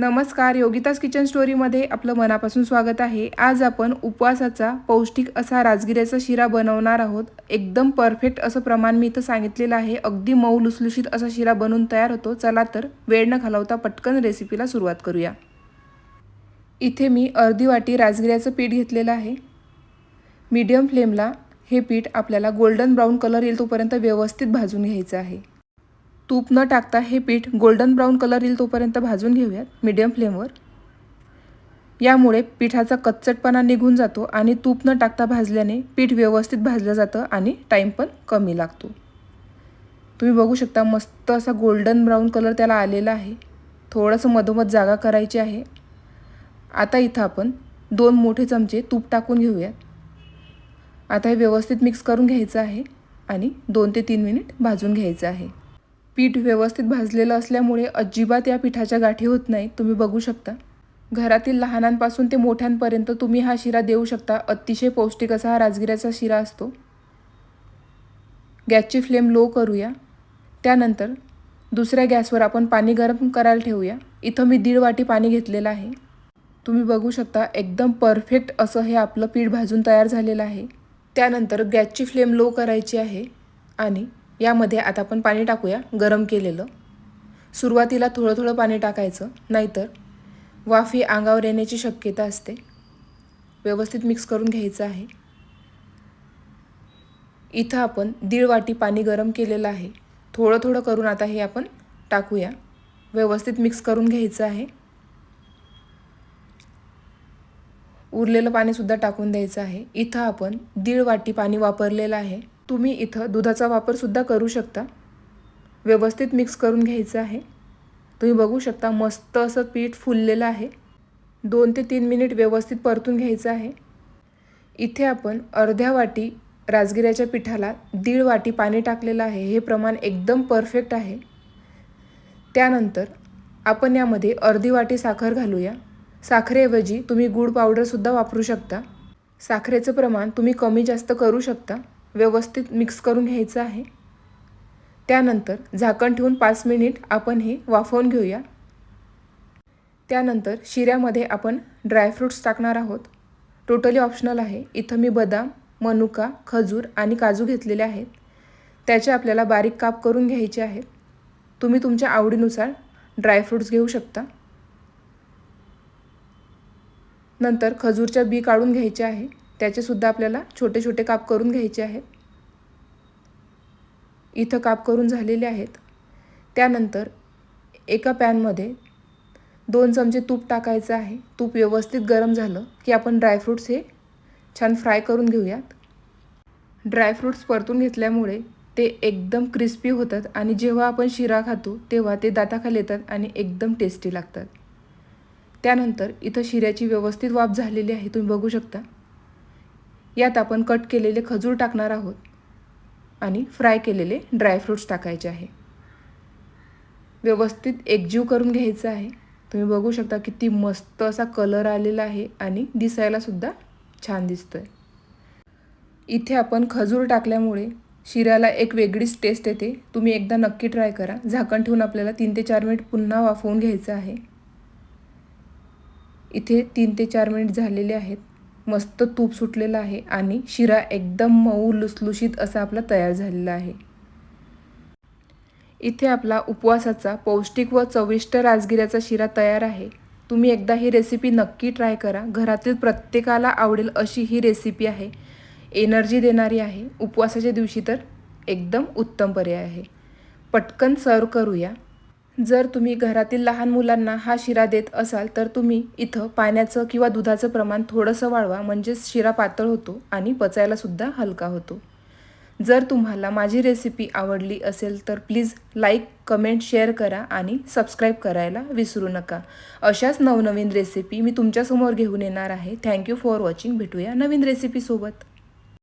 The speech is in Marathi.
नमस्कार योगिताज किचन स्टोरीमध्ये आपलं मनापासून स्वागत आहे. आज आपण उपवासाचा पौष्टिक असा राजगिऱ्याचा शिरा बनवणार आहोत. एकदम परफेक्ट असं प्रमाण मी इथं सांगितलेलं आहे. अगदी मऊ लुसलुशीत असा शिरा बनवून तयार होतो. चला तर वेळ न घालवता पटकन रेसिपीला सुरुवात करूया. इथे मी अर्धी वाटी राजगिऱ्याचं पीठ घेतलेलं आहे. मीडियम फ्लेमला हे पीठ आपल्याला गोल्डन ब्राऊन कलर येईल तोपर्यंत व्यवस्थित भाजून घ्यायचं आहे. तूप न टाकता हे पीठ गोल्डन ब्राऊन कलर येईल तोपर्यंत भाजून घेऊयात मीडियम फ्लेमवर यामुळे पिठाचा कच्चटपणा निघून जातो आणि तूप न टाकता भाजल्याने पीठ व्यवस्थित भाजलं जातं आणि टाईम पण कमी लागतो. तुम्ही बघू शकता मस्त असा गोल्डन ब्राऊन कलर त्याला आलेला आहे. थोडंसं मधोमध जागा करायची आहे. आता इथं आपण दोन मोठे चमचे तूप टाकून घेऊयात. आता हे व्यवस्थित मिक्स करून घ्यायचं आहे आणि दोन ते तीन मिनिट भाजून घ्यायचं आहे. पीठ व्यवस्थित भाजलेलं असल्यामुळे अजिबात या पिठाच्या गाठी होत नाही. तुम्ही बघू शकता. घरातील लहानांपासून ते मोठ्यांपर्यंत तुम्ही हा शिरा देऊ शकता. अतिशय पौष्टिक असा हा राजगिऱ्याचा शिरा असतो. गॅसची फ्लेम लो करूया. त्यानंतर दुसऱ्या गॅसवर आपण पाणी गरम करायला ठेवूया. इथं मी दीड वाटी पाणी घेतलेलं आहे. तुम्ही बघू शकता एकदम परफेक्ट असं हे आपलं पीठ भाजून तयार झालेलं आहे. त्यानंतर गॅसची फ्लेम लो करायची आहे आणि यामध्ये आता आपण पाणी टाकूया गरम केलेलं. सुरुवातीला थोडं थोडं पाणी टाकायचं नाहीतर वाफ ही अंगावर येण्याची शक्यता असते. व्यवस्थित मिक्स करून घ्यायचं आहे. इथं आपण दीड वाटी पाणी गरम केलेलं आहे. थोडं थोडं करून आता हे आपण टाकूया. व्यवस्थित मिक्स करून घ्यायचं आहे. उरलेलं पाणीसुद्धा टाकून द्यायचं आहे. इथं आपण दीड वाटी पाणी वापरलेलं आहे. तुम्ही इथं दुधाचा वापरसुद्धा करू शकता. व्यवस्थित मिक्स करून घ्यायचं आहे. तुम्ही बघू शकता मस्त असं पीठ फुललेलं आहे. दोन ते तीन मिनिट व्यवस्थित परतून घ्यायचं आहे. इथे आपण अर्ध्या वाटी राजगिऱ्याच्या पिठाला दीड वाटी पाणी टाकलेलं आहे. हे प्रमाण एकदम परफेक्ट आहे. त्यानंतर आपण यामध्ये अर्धी वाटी साखर घालूया. साखरेऐवजी तुम्ही गूळ पावडरसुद्धा वापरू शकता. साखरेचं प्रमाण तुम्ही कमी जास्त करू शकता. व्यवस्थित मिक्स करून घ्यायचं आहे. त्यानंतर झाकण ठेवून पाच मिनिट आपण हे वाफवून घेऊया. त्यानंतर शिऱ्यामध्ये आपण ड्रायफ्रूट्स टाकणार आहोत. टोटली ऑप्शनल आहे. इथं मी बदाम मनुका खजूर आणि काजू घेतलेले आहेत. त्याचे आपल्याला बारीक काप करून घ्यायचे आहेत. तुम्ही तुमच्या आवडीनुसार ड्रायफ्रूट्स घेऊ शकता. नंतर खजूरच्या बी काढून घ्यायचे आहे. त्याचेसुद्धा आपल्याला छोटे छोटे काप करून घ्यायचे आहेत. इथं काप करून झालेले आहेत. त्यानंतर एका पॅनमध्ये दोन चमचे तूप टाकायचं आहे. तूप व्यवस्थित गरम झालं की आपण ड्रायफ्रूट्स हे छान फ्राय करून घेऊयात. ड्रायफ्रूट्स परतून घेतल्यामुळे ते एकदम क्रिस्पी होतात आणि जेव्हा आपण शिरा खातो तेव्हा ते दाताखाली येतात आणि एकदम टेस्टी लागतात. त्यानंतर इथं शिऱ्याची व्यवस्थित वाफ झालेली आहे तुम्ही बघू शकता. यात आपण कट केलेले खजूर टाकणार आहोत. आणि फ्राय केलेले ड्रायफ्रूट्स टाकायचे आहे. व्यवस्थित एकजीव करून घ्यायचं आहे. तुम्ही बघू शकता किती मस्त असा कलर आलेला आहे आणि दिसायलासुद्धा छान दिसतो आहे इथे आपण खजूर टाकल्यामुळे शिऱ्याला एक वेगळीच टेस्ट येते. तुम्ही एकदा नक्की ट्राय करा. झाकण ठेवून आपल्याला तीन ते चार मिनिट पुन्हा वाफवून घ्यायचं आहे. इथे तीन ते चार मिनिट झालेले आहेत. मस्त तूप सुटलेलं आहे आणि शिरा एकदम मऊ लुसलुशीत असा आपला तयार झालेला आहे. इथे आपला उपवासाचा पौष्टिक व चविष्ट राजगिऱ्याचा शिरा तयार आहे. तुम्ही एकदा ही रेसिपी नक्की ट्राय करा. घरातील प्रत्येकाला आवडेल अशी ही रेसिपी आहे. एनर्जी देणारी आहे. उपवासाच्या दिवशी तर एकदम उत्तम पर्याय आहे. पटकन सर्व करूया. जर तुम्ही घरातील लहान मुलांना हा शिरा देत असाल तर तुम्ही इथं पाण्याचं किंवा दुधाचं प्रमाण थोडंसं वाढवा म्हणजेच शिरा पातळ होतो आणि पचायलासुद्धा हलका होतो. जर तुम्हाला माझी रेसिपी आवडली असेल तर प्लीज लाईक कमेंट शेअर करा आणि सबस्क्राईब करायला विसरू नका. अशाच नवनवीन रेसिपी मी तुमच्यासमोर घेऊन येणार आहे. थँक्यू फॉर वॉचिंग भेटूया नवीन रेसिपीसोबत